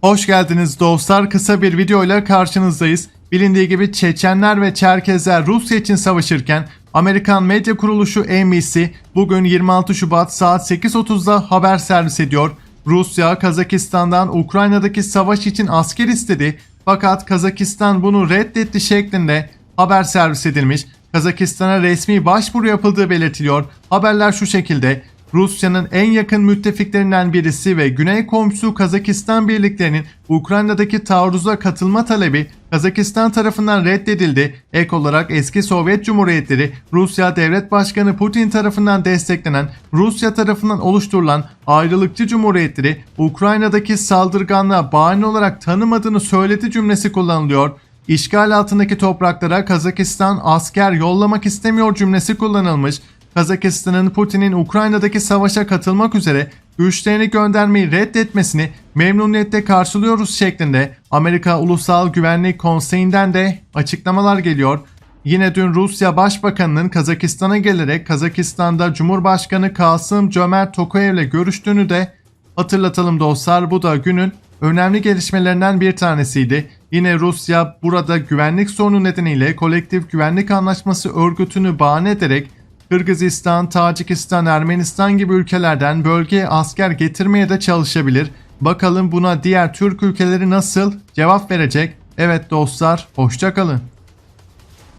Hoş geldiniz dostlar. Kısa bir videoyla karşınızdayız. Bilindiği gibi Çeçenler ve Çerkezler Rusya için savaşırken Amerikan medya kuruluşu NBC bugün 26 Şubat saat 8.30'da haber servis ediyor. Rusya Kazakistan'dan Ukrayna'daki savaş için asker istedi fakat Kazakistan bunu reddetti şeklinde haber servis edilmiş. Kazakistan'a resmi başvuru yapıldığı belirtiliyor. Haberler şu şekilde. Rusya'nın en yakın müttefiklerinden birisi ve güney komşusu Kazakistan birliklerinin Ukrayna'daki taarruza katılma talebi Kazakistan tarafından reddedildi. Ek olarak eski Sovyet Cumhuriyetleri Rusya Devlet Başkanı Putin tarafından desteklenen Rusya tarafından oluşturulan ayrılıkçı cumhuriyetleri Ukrayna'daki saldırganlığa bahane olarak tanımadığını söyledi cümlesi kullanılıyor. İşgal altındaki topraklara Kazakistan asker yollamak istemiyor cümlesi kullanılmış. Kazakistan'ın Putin'in Ukrayna'daki savaşa katılmak üzere güçlerini göndermeyi reddetmesini memnuniyetle karşılıyoruz şeklinde Amerika Ulusal Güvenlik Konseyi'nden de açıklamalar geliyor. Yine dün Rusya Başbakanı'nın Kazakistan'a gelerek Kazakistan'da Cumhurbaşkanı Kasım Cömert Tokayev'le görüştüğünü de hatırlatalım dostlar. Bu da günün önemli gelişmelerinden bir tanesiydi. Yine Rusya burada güvenlik sorunu nedeniyle kolektif güvenlik anlaşması örgütünü bahane ederek Kırgızistan, Tacikistan, Ermenistan gibi ülkelerden bölgeye asker getirmeye de çalışabilir. Bakalım buna diğer Türk ülkeleri nasıl cevap verecek? Evet dostlar, hoşçakalın.